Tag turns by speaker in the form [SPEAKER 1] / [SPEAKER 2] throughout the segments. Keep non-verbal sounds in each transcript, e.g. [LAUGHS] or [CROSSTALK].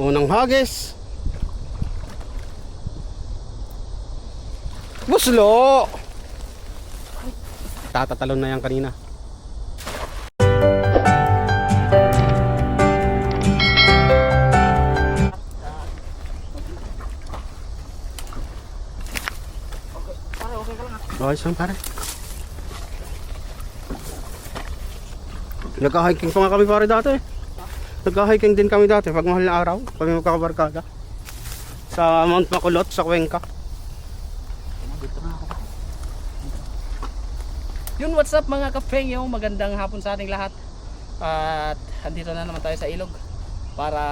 [SPEAKER 1] Unang hagis. Buslo! Tatatalon na yan kanina.
[SPEAKER 2] Okay ka lang ah.
[SPEAKER 1] Saan pare? Nagka-hiking pa nga kami pare dati. Nagka-hiking din kami dati pag mahal na araw. Kami magkakabarkada. Sa Mount Makulot, sa Cuenca.
[SPEAKER 2] Yun, what's up mga kapengyo? Magandang hapon sa ating lahat. At andito na naman tayo sa ilog para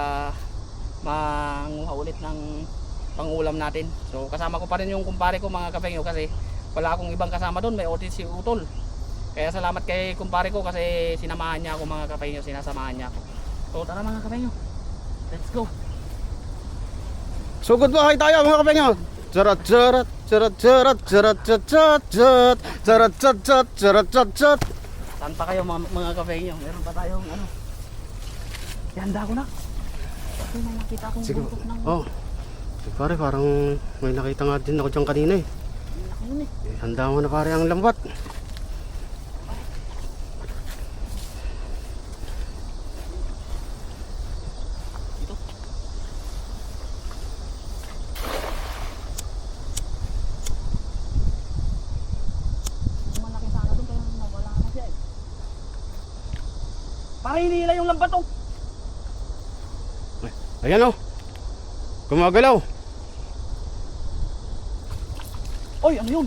[SPEAKER 2] manguha ulit ng pangulam natin. So kasama ko pa rin yung kumpare ko mga kapengyo kasi wala akong ibang kasama doon. May otis si Utol. Kaya salamat kay kumpare ko kasi sinamahan niya ako mga kapengyo. Sinasamahan niya ako. So tara mga kapengyo. Let's go.
[SPEAKER 1] So good buhay tayo mga kapengyo. Charat charat charat charat charat chat chat charat chat chat charat chat chat.
[SPEAKER 2] Saan pa kayo mga, mga kapengyo? Meron pa tayong ano. Ihanda ko na. Kasi may nakita akong
[SPEAKER 1] Sige.
[SPEAKER 2] buntot ng
[SPEAKER 1] Oh. Pare parang may nakita nga din ako dyan kanina eh.
[SPEAKER 2] laki yun eh.
[SPEAKER 1] Eh, Handa mo na pare ang lambat.
[SPEAKER 2] Ito. Malaki sana doon kaya nawala na siya eh. Para hinihila yung lambat oh.
[SPEAKER 1] Ayan oh. Gumagalaw.
[SPEAKER 2] Oy, ano yun?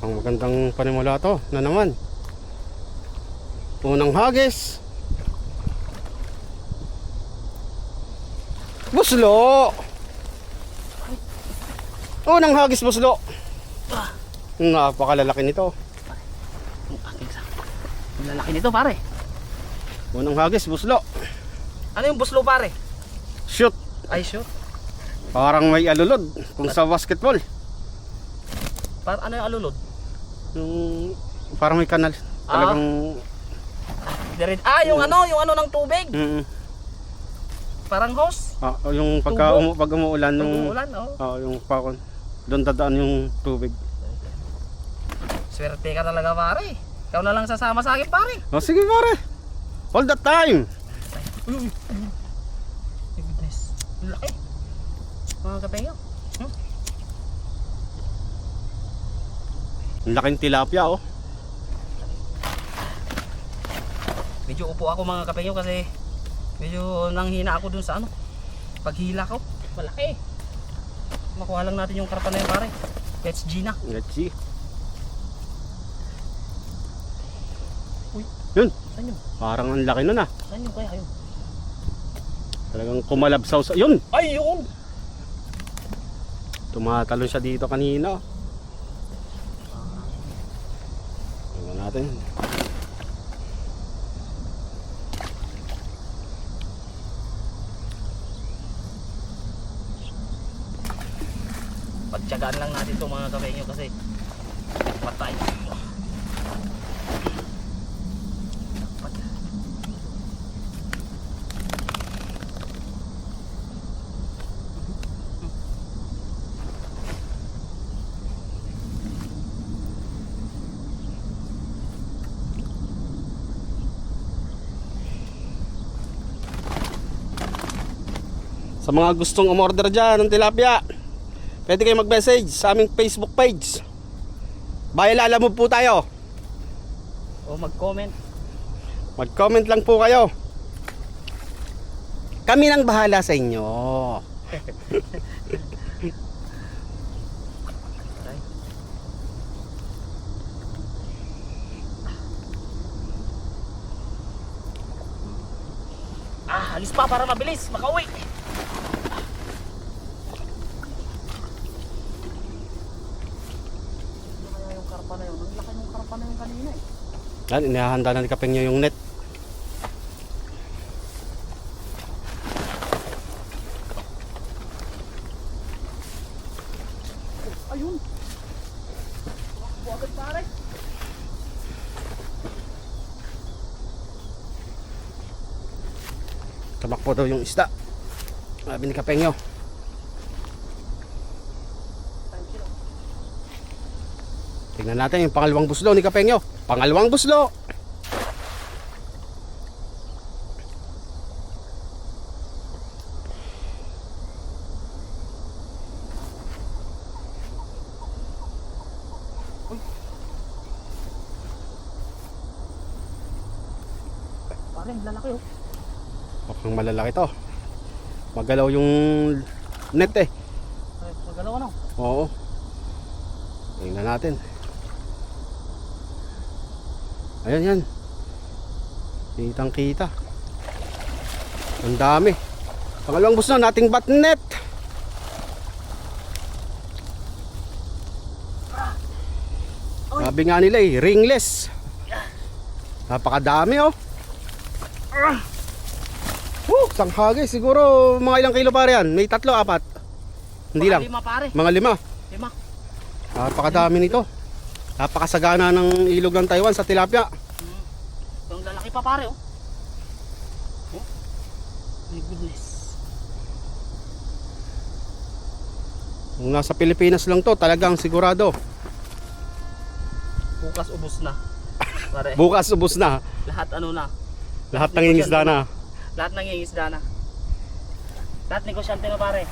[SPEAKER 1] Ang magandang panimula to na naman. Unang hagis. Buslo! Unang hagis buslo. Napakalalaki nito.
[SPEAKER 2] Ang aking sa. Ang lalaki nito pare.
[SPEAKER 1] Unang hagis buslo.
[SPEAKER 2] Ano yung buslo pare?
[SPEAKER 1] Shoot.
[SPEAKER 2] Ay sure.
[SPEAKER 1] Parang may alulod kung sa basketball.
[SPEAKER 2] Para ano yung alulod?
[SPEAKER 1] Yung parang may kanal.
[SPEAKER 2] Ah.
[SPEAKER 1] Talagang
[SPEAKER 2] Dired. Ah, yung ano, yung ano ng tubig.
[SPEAKER 1] mm,
[SPEAKER 2] Parang hose.
[SPEAKER 1] ah, yung pagka
[SPEAKER 2] Tubo?
[SPEAKER 1] umu, pag umuulan
[SPEAKER 2] Pag
[SPEAKER 1] yung
[SPEAKER 2] umuulan, oh.
[SPEAKER 1] ah, yung pakon. Doon dadaan yung tubig.
[SPEAKER 2] Swerte ka talaga pare. Ikaw na lang sasama sa akin pare.
[SPEAKER 1] Oh, sige pare. All the time.
[SPEAKER 2] Uy, uy. My goodness. Laki. Mga kapeyo. Hmm?
[SPEAKER 1] Laking tilapia oh.
[SPEAKER 2] Medyo upo ako mga kapeyo kasi medyo nanghina ako dun sa ano. Paghila ko. Malaki. Makuha lang natin yung karpa na yun pare. Let's G na.
[SPEAKER 1] Let's see.
[SPEAKER 2] Uy.
[SPEAKER 1] Yun,
[SPEAKER 2] Saan yun?
[SPEAKER 1] parang ang laki nun ah.
[SPEAKER 2] Saan yun kaya yun?
[SPEAKER 1] Talagang kumalabsaw sa... Yun!
[SPEAKER 2] Ay, yun!
[SPEAKER 1] Tumatalon siya dito kanina. Tingnan natin.
[SPEAKER 2] Pagtyagaan lang natin to mga kapeyo kasi patay.
[SPEAKER 1] Sa mga gustong umorder dyan ng tilapia, pwede kayo mag-message sa aming Facebook page. Bayalala mo po tayo.
[SPEAKER 2] O mag-comment.
[SPEAKER 1] Mag-comment lang po kayo. Kami nang bahala sa inyo.
[SPEAKER 2] Ah, alis pa para mabilis, makauwi. Ano kaya yung karpa na yun? Ang laki yung karpa na yun kanina eh.
[SPEAKER 1] Yan, inihahanda na ni Kapengyo yung net.
[SPEAKER 2] Ayun! Agad pare.
[SPEAKER 1] Tamakpo daw yung isda. Sabi ni Kapengyo. Tingnan natin yung pangalawang buslo ni Kapengyo. Pangalawang buslo.
[SPEAKER 2] Pare, lalaki oh.
[SPEAKER 1] Mukhang malalaki to. Magalaw yung net eh.
[SPEAKER 2] Ay, magalaw ano?
[SPEAKER 1] Oo. Tingnan natin. Ayan yan. Kitang kita. Ang dami. Pangalawang bus na nating bat net. Sabi nga nila eh, ringless. Napakadami oh. Woo, sanghagay. Siguro mga ilang kilo pare yan? May tatlo, apat. Hindi
[SPEAKER 2] Baka
[SPEAKER 1] lang.
[SPEAKER 2] Lima pare.
[SPEAKER 1] Mga lima.
[SPEAKER 2] Lima.
[SPEAKER 1] Napakadami nito. Napakasagana ng ilog ng Taiwan sa tilapia.
[SPEAKER 2] Yung lalaki pa pare oh. Oh. My goodness.
[SPEAKER 1] Kung nasa Pilipinas lang to, talagang sigurado.
[SPEAKER 2] Bukas ubos na. Pare,
[SPEAKER 1] Bukas ubos na.
[SPEAKER 2] lahat ano na.
[SPEAKER 1] Lahat ng ingisda na.
[SPEAKER 2] Lahat ng iisda na. Lahat negosyante na pare.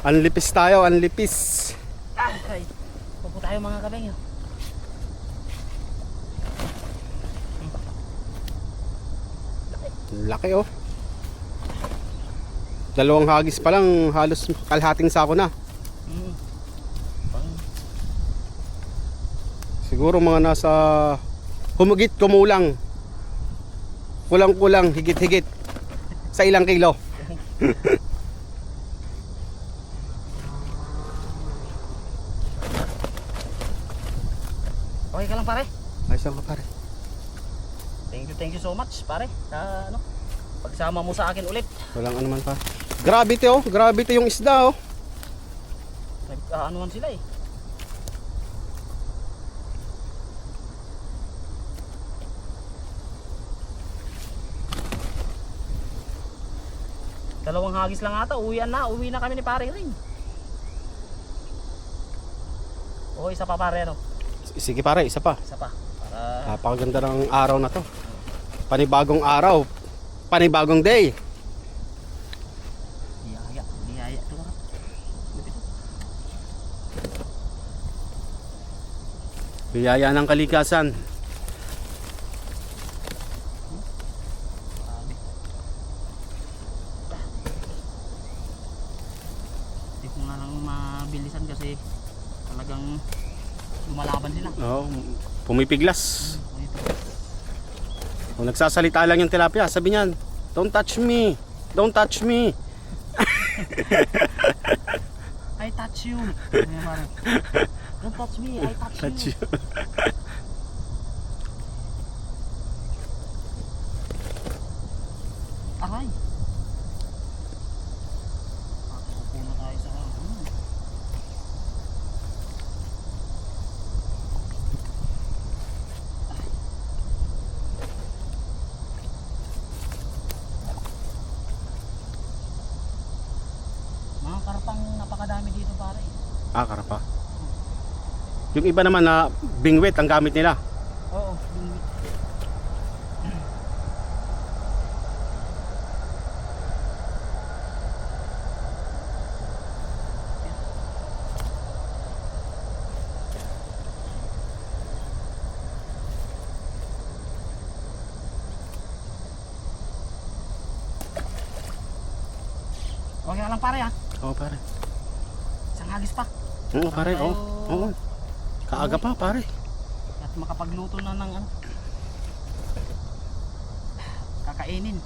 [SPEAKER 1] Anlipis tayo, anlipis.
[SPEAKER 2] Ah, ay. Pupo tayo mga kabeng
[SPEAKER 1] Laki oh. Dalawang hagis pa lang, halos kalhating sako na.
[SPEAKER 2] Mm. Pang,
[SPEAKER 1] Siguro mga nasa humigit kumulang. Kulang-kulang, higit-higit. Sa ilang kilo. [LAUGHS]
[SPEAKER 2] okay ka lang pare.
[SPEAKER 1] Ayos lang ka pare.
[SPEAKER 2] Thank you, thank you so much pare. Sa ano, pagsama mo sa akin ulit.
[SPEAKER 1] Walang anuman pa. Gravity oh, gravity yung isda oh.
[SPEAKER 2] Nag-aanuhan sila eh. Dalawang hagis lang ata, uwian na, uwi na kami ni pare rin. O, isa pa pare, ano?
[SPEAKER 1] Sige pare, isa pa.
[SPEAKER 2] Isa pa. Para,
[SPEAKER 1] Napakaganda ng araw na to. Panibagong araw. Panibagong day.
[SPEAKER 2] biyaya, biyaya. Ito ka.
[SPEAKER 1] Biyaya ng kalikasan.
[SPEAKER 2] Hindi ko nga lang mabilisan kasi talagang lumalaban sila.
[SPEAKER 1] Oo, pumipiglas. Kung nagsasalita lang yung tilapia, sabi niyan, Don't touch me. Don't touch me. [LAUGHS]
[SPEAKER 2] I touch you. [LAUGHS] Don't touch me, I touch,
[SPEAKER 1] Touch
[SPEAKER 2] you.
[SPEAKER 1] you. [LAUGHS]
[SPEAKER 2] Aray. Pakupo na tayo sa ano. Mga karpang napakadami dito pare.
[SPEAKER 1] Ah, karapa. Yung iba naman na bingwit ang gamit nila.
[SPEAKER 2] Oo, yung Okay ka lang pare ha.
[SPEAKER 1] Oo, pare.
[SPEAKER 2] Isang hagis pa.
[SPEAKER 1] Oo, pare. Oo. Oo. Kaaga pa, pare.
[SPEAKER 2] At makapagluto na ng ano. Kakainin.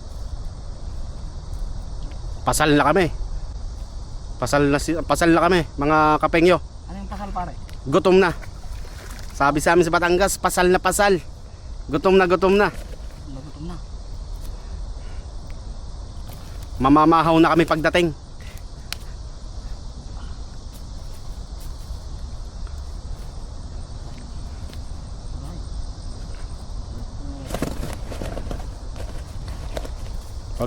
[SPEAKER 1] Pasal na kami. Pasal na, si, pasal na kami, mga kapengyo.
[SPEAKER 2] Ano yung pasal pare?
[SPEAKER 1] Gutom na. Sabi sa amin sa Batangas, pasal na pasal. Gutom na, gutom na.
[SPEAKER 2] Nagutom na.
[SPEAKER 1] Mamamahaw na kami pagdating.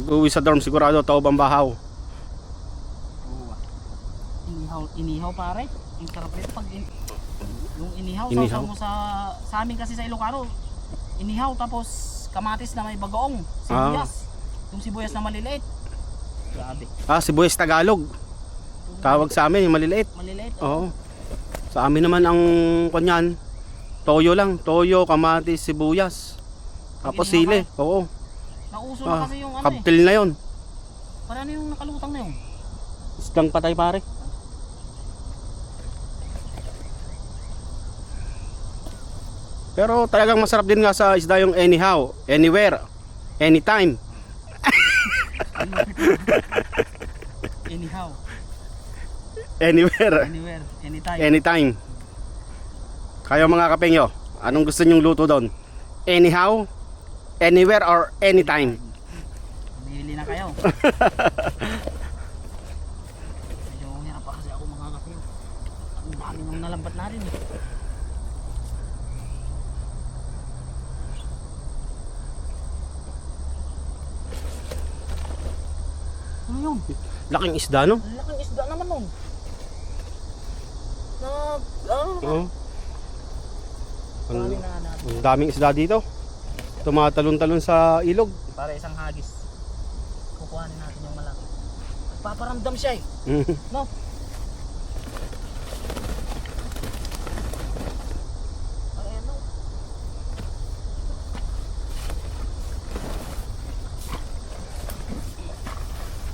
[SPEAKER 1] Pag uwi sa dorm, sigurado taob ang bahaw.
[SPEAKER 2] Ah. Inihaw, inihaw pare. Ang sarap nito pag in, yung inihaw,
[SPEAKER 1] Inihaw?
[SPEAKER 2] inihaw. mo sa sa amin kasi sa Ilocano. Inihaw tapos kamatis na may bagoong, sibuyas. Yung sibuyas na maliliit. Grabe.
[SPEAKER 1] Ah, sibuyas Tagalog. Tawag sa amin, yung maliliit.
[SPEAKER 2] Maliliit.
[SPEAKER 1] Oo.
[SPEAKER 2] oh.
[SPEAKER 1] Sa amin naman ang kanyan, toyo lang. Toyo, kamatis, sibuyas. Tapos sili. Oo.
[SPEAKER 2] Nauso
[SPEAKER 1] Ah,
[SPEAKER 2] na kasi yung ano eh.
[SPEAKER 1] Kaptil na yon.
[SPEAKER 2] Para ano yung nakalutang na yun?
[SPEAKER 1] Isdang patay pare. Pero talagang masarap din nga sa isda yung anyhow, anywhere, anytime. [LAUGHS]
[SPEAKER 2] Anyhow,
[SPEAKER 1] Anywhere,
[SPEAKER 2] anywhere, anytime.
[SPEAKER 1] anytime. Kayo mga kapengyo, anong gusto nyong luto doon? Anyhow, anywhere or anytime?
[SPEAKER 2] Bili na kayo. [LAUGHS] Medyo hirap pa kasi ako kape. Ang dami nang nalambat natin eh. Ano yun?
[SPEAKER 1] Laking isda no?
[SPEAKER 2] Laking isda naman nun. Na, ah,
[SPEAKER 1] Oo. Ang,
[SPEAKER 2] dami na natin.
[SPEAKER 1] ang daming isda dito. Tumatalon-talon sa ilog.
[SPEAKER 2] Para isang hagis. Kukuhanin natin yung malaki. Paparamdam siya eh. [LAUGHS] No?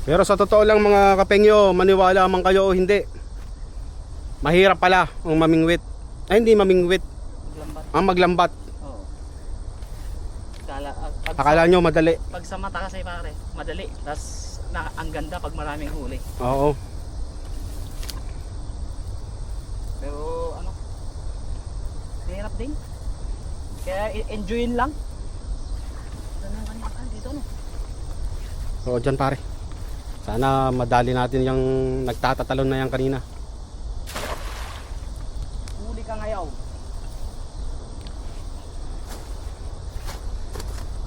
[SPEAKER 1] Pero sa totoo lang mga kapengyo, maniwala man kayo o hindi. Mahirap pala ang mamingwit. Ay hindi mamingwit,
[SPEAKER 2] Maglambat.
[SPEAKER 1] ang maglambat.
[SPEAKER 2] Oo. Kala, ah, pag,
[SPEAKER 1] Akala nyo madali.
[SPEAKER 2] pag sa mata kasi pare, madali. Tapos na, ang ganda pag maraming huli.
[SPEAKER 1] Oo.
[SPEAKER 2] Pero ano, hirap din. Kaya i- enjoyin lang. Kanina dito no?
[SPEAKER 1] Oo dyan pare. Sana madali natin yung nagtatatalon na yan kanina.
[SPEAKER 2] Huli ka ngayaw.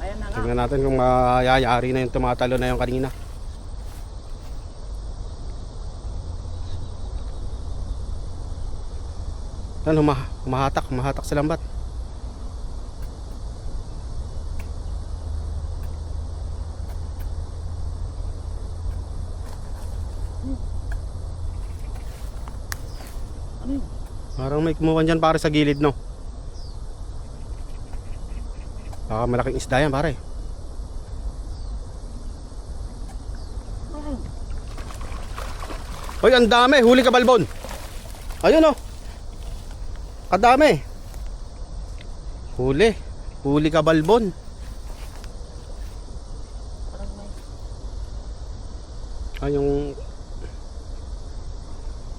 [SPEAKER 2] Ayan na nga.
[SPEAKER 1] Tingnan natin kung mayayari na yung tumatalo na yung kanina. Yan, huma humahatak, humahatak sa lambat. Parang may kumuha dyan pare sa gilid no. Baka malaking isda yan pare.
[SPEAKER 2] Ano yun?
[SPEAKER 1] Hoy, ang dami. Huli ka balbon. Ayun oh. Kadami. Huli. Huli ka balbon. Ay, yung...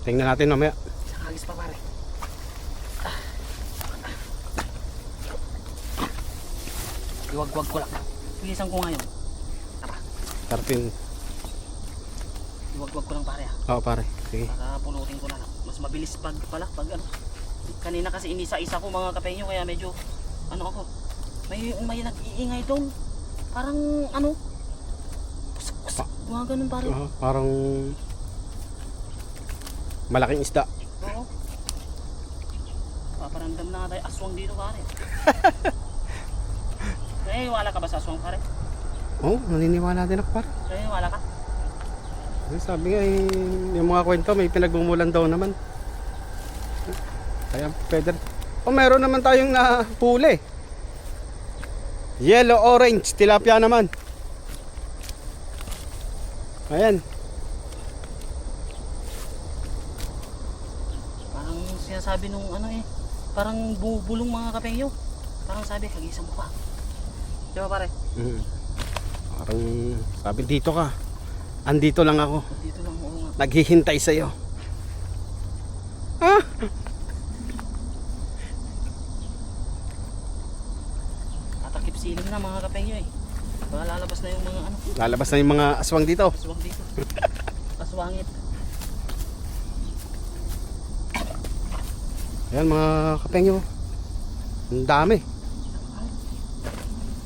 [SPEAKER 1] Tingnan natin mamaya.
[SPEAKER 2] isang hagis pa pare. Iwag-wag ko lang. Pilisan ko ngayon.
[SPEAKER 1] Tarpin.
[SPEAKER 2] Iwag-wag ko lang pare ah.
[SPEAKER 1] Oo pare. Sige.
[SPEAKER 2] Para pulutin ko na lang. Mas mabilis pag pala pag ano. Kanina kasi inisa-isa ko mga kapenyo kaya medyo ano ako. May may nag-iingay doon. Parang ano. Kusok, kusok. Mga ganun pare.
[SPEAKER 1] Oo, parang... Malaking isda.
[SPEAKER 2] Oo. Paparamdam na tayo aswang dito pare. [LAUGHS] Kaya wala ka ba sa aswang pare?
[SPEAKER 1] Oo, oh, naniniwala din ako pare.
[SPEAKER 2] Kaya wala ka?
[SPEAKER 1] Sabi nga eh, yung mga kwento may pinagmumulan daw naman. Kaya pwede. O meron naman tayong nahuli. Yellow orange tilapia naman. Ayan.
[SPEAKER 2] Parang sinasabi nung ano eh. Parang bumubulong mga kapengyo. Parang sabi, hagisan mo pa. Di ba pare?
[SPEAKER 1] Mm. Parang sabi dito ka. Andito lang ako.
[SPEAKER 2] Dito lang nga.
[SPEAKER 1] Naghihintay sa iyo. Ah,
[SPEAKER 2] Tatakip siling na mga kapengyo eh. Baka lalabas na yung mga ano.
[SPEAKER 1] lalabas na yung mga aswang dito.
[SPEAKER 2] Aswang dito. [LAUGHS] Aswangit.
[SPEAKER 1] Ayan mga kapengyo. Ang dami.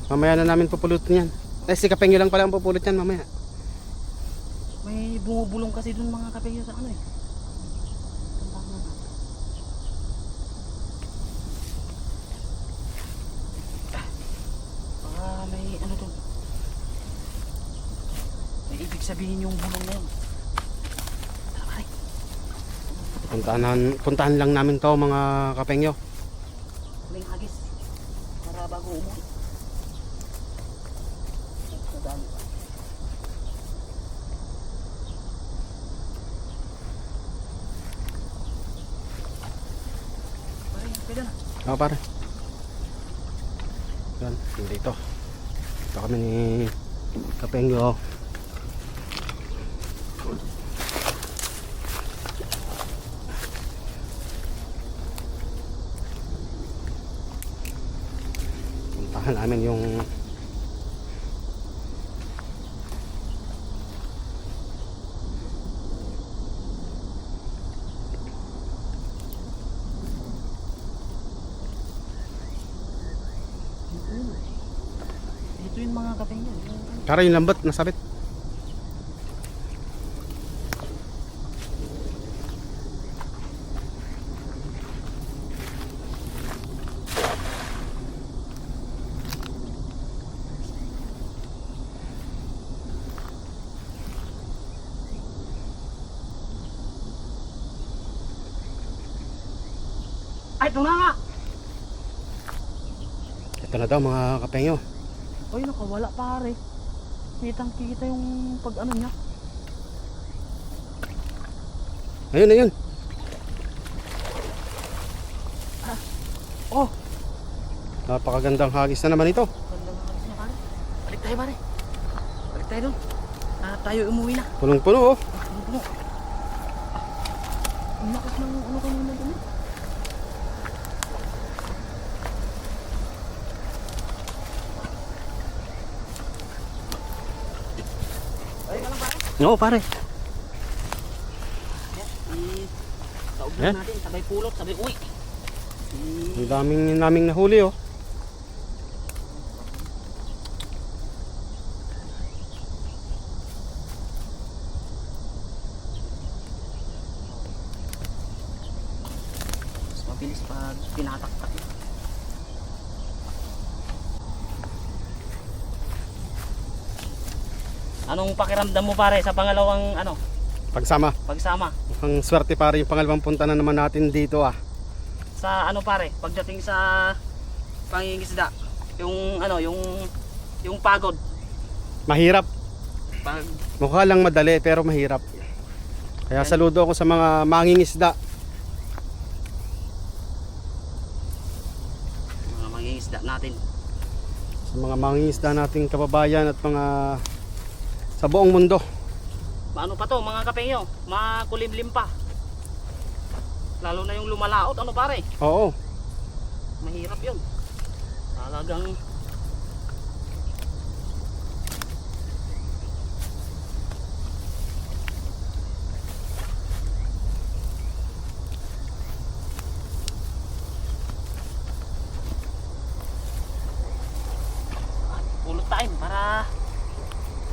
[SPEAKER 1] Mamaya na namin pupulutin yan. Eh, si Kapengyo lang pala ang pupulot yan mamaya.
[SPEAKER 2] May bumubulong kasi dun mga kapengyo sa ano eh. Baka may ano dun. May ibig sabihin yung bulong na yun.
[SPEAKER 1] Puntahan, puntahan lang namin to mga Kapengyo.
[SPEAKER 2] Huling hagis. Para bago umuwi. Nadami pa. Pare,
[SPEAKER 1] Oo pare. Yan, dito. Ito kami ni Kapengyo. Puntahan namin yung
[SPEAKER 2] Yan. Yung-
[SPEAKER 1] Para yung lambot nasabit.
[SPEAKER 2] Ay, ito na nga!
[SPEAKER 1] Ito na daw mga kapengyo.
[SPEAKER 2] Ay, nakawala pare. Kitang kita yung pag ano niya.
[SPEAKER 1] Ayun, ayun.
[SPEAKER 2] Oh!
[SPEAKER 1] Napakagandang hagis na naman ito.
[SPEAKER 2] Ganda nga alis niya pare. Balik tayo pare. Balik tayo doon. Ah, tayo umuwi na.
[SPEAKER 1] Punong-puno oh.
[SPEAKER 2] Ang puno. Ang lakas ng ano kanina doon. eh. Ay, ka lang pare.
[SPEAKER 1] Oo pare.
[SPEAKER 2] Eh, Taob
[SPEAKER 1] Yan.
[SPEAKER 2] natin, sabay pulot, sabay uwi. Eh,
[SPEAKER 1] Ang daming naming nahuli oh.
[SPEAKER 2] mas mabilis pag tinataktak. eh. Anong pakiramdam mo pare sa pangalawang ano,
[SPEAKER 1] Pagsama.
[SPEAKER 2] pagsama?
[SPEAKER 1] Ang swerte pare yung pangalawang punta na naman natin dito ah.
[SPEAKER 2] Sa ano pare, pagdating sa pangingisda, yung ano, yung yung pagod.
[SPEAKER 1] Mahirap.
[SPEAKER 2] Pag
[SPEAKER 1] Mukha lang madali pero mahirap. Kaya saludo ako sa mga mangingisda.
[SPEAKER 2] mga mangingisda natin.
[SPEAKER 1] Sa mga mangingisda nating kababayan at mga sa buong mundo.
[SPEAKER 2] Ano pa to, mga kapengyo, makulimlim pa. Lalo na yung lumalaot, ano pare?
[SPEAKER 1] Oo.
[SPEAKER 2] Mahirap yun. Talagang Pulot time para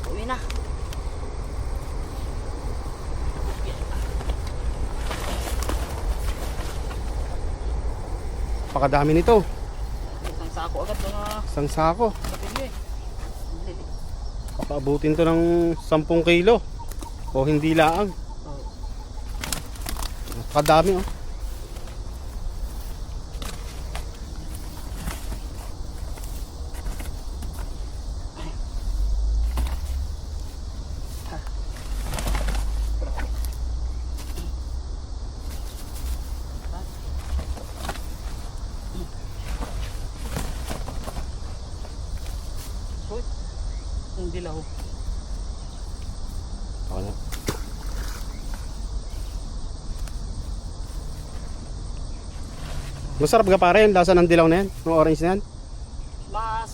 [SPEAKER 2] uwi na.
[SPEAKER 1] Pakadami nito.
[SPEAKER 2] Isang sako agad mga
[SPEAKER 1] Isang sako.
[SPEAKER 2] eh.
[SPEAKER 1] Paabutin to ng 10 kilo. O hindi laang.
[SPEAKER 2] Oh.
[SPEAKER 1] Kadami oh.
[SPEAKER 2] Dilaw.
[SPEAKER 1] Ako na. Masarap ka pare, yung lasa ng dilaw na yan, ng orange na yan.
[SPEAKER 2] Mas,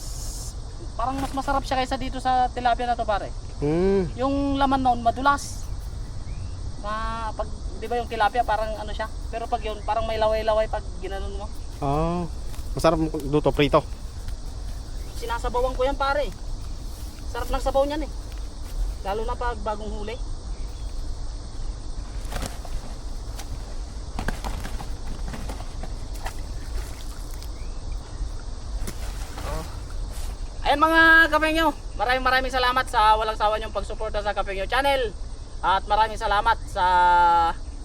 [SPEAKER 2] parang mas masarap siya kaysa dito sa tilapia na to pare.
[SPEAKER 1] Hmm,
[SPEAKER 2] Yung laman noon madulas. Ma, pag, di ba yung tilapia parang ano siya? Pero pag yun, parang may laway-laway pag ginanon mo.
[SPEAKER 1] oh, masarap luto prito.
[SPEAKER 2] Sinasabawan ko yan pare. Sarap ng sabaw niyan eh. Lalo na pag bagong huli. Oh. Ayan mga kapengyo, maraming maraming salamat sa walang sawa niyong pagsuporta sa Kapengyo Channel. At maraming salamat sa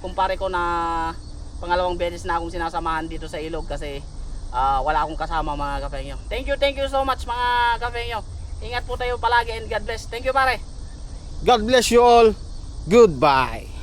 [SPEAKER 2] kumpare ko na pangalawang beses na akong sinasamahan dito sa ilog kasi ah, wala akong kasama mga kapengyo. Thank you, thank you so much mga kapengyo. Ingat po tayo palagi and God bless. Thank you pare.
[SPEAKER 1] God bless you all. Goodbye.